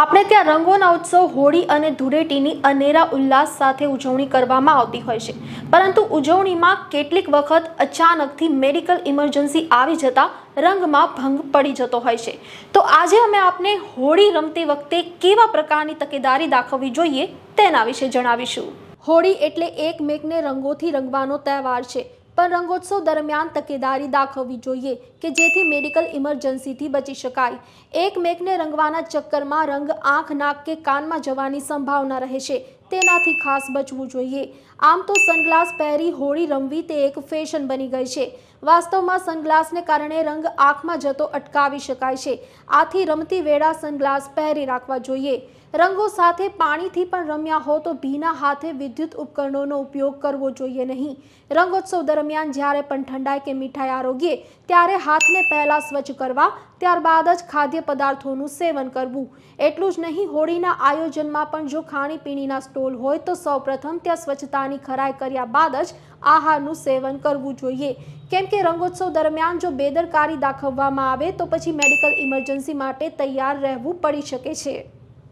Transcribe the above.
આપણે ત્યાં રંગોના ઉત્સવ, હોળી અને ધૂળેટીની અનેરા ઉલ્લાસ સાથે ઉજવણી કરવામાં આવતી હોય છે. પરંતુ ઉજવણીમાં કેટલીક વખત અચાનકથી મેડિકલ ઇમરજન્સી આવી જતા રંગમાં ભંગ પડી જતો હોય છે. તો આજે અમે આપને હોળી રમતી વખતે કેવા પ્રકારની તકેદારી દાખવવી જોઈએ તેના વિશે જણાવીશું. હોળી એટલે એકમેકને રંગોથી રંગવાનો તહેવાર છે. પણ રંગોત્સવ દરમિયાન તકેદારી દાખવવી જોઈએ કે જેથી મેડિકલ ઇમરજન્સીથી બચી શકાય. એકમેકને રંગવાના ચક્કરમાં રંગ આંખ, નાક કે કાનમાં જવાની સંભાવના રહે છે તેનાથી ખાસ બચવું જોઈએ. આમ તો સનગ્લાસ પહેરી હોળી રમવી તે એક ફેશન બની ગઈ છે. વાસ્તવમાં સનગ્લાસને કારણે રંગ આંખમાં જતો અટકાવી શકાય છે. આથી રમતી વેળા સનગ્લાસ પહેરી રાખવા જોઈએ. રંગો સાથે પાણીથી પણ રમ્યા હો તો ભીના હાથે વિદ્યુત ઉપકરણોનો ઉપયોગ કરવો જોઈએ નહીં. રંગોત્સવ દરમિયાન જ્યારે પણ ઠંડાઈ કે મીઠાઈ આરોગીએ ત્યારે હાથને પહેલાં સ્વચ્છ કરવા, ત્યારબાદ જ ખાદ્ય પદાર્થોનું સેવન કરવું. એટલું જ નહીં, હોળીના આયોજનમાં પણ જો ખાણીપીણીના સ્ટોલ હોય તો સૌપ્રથમ ત્યાં સ્વચ્છતાની ખરાઈ કર્યા બાદ જ આહારનું સેવન કરવું જોઈએ. કેમ કે રંગોત્સવ દરમિયાન જો બેદરકારી દાખવવામાં આવે તો પછી મેડિકલ ઇમરજન્સી માટે તૈયાર રહેવું પડી શકે છે.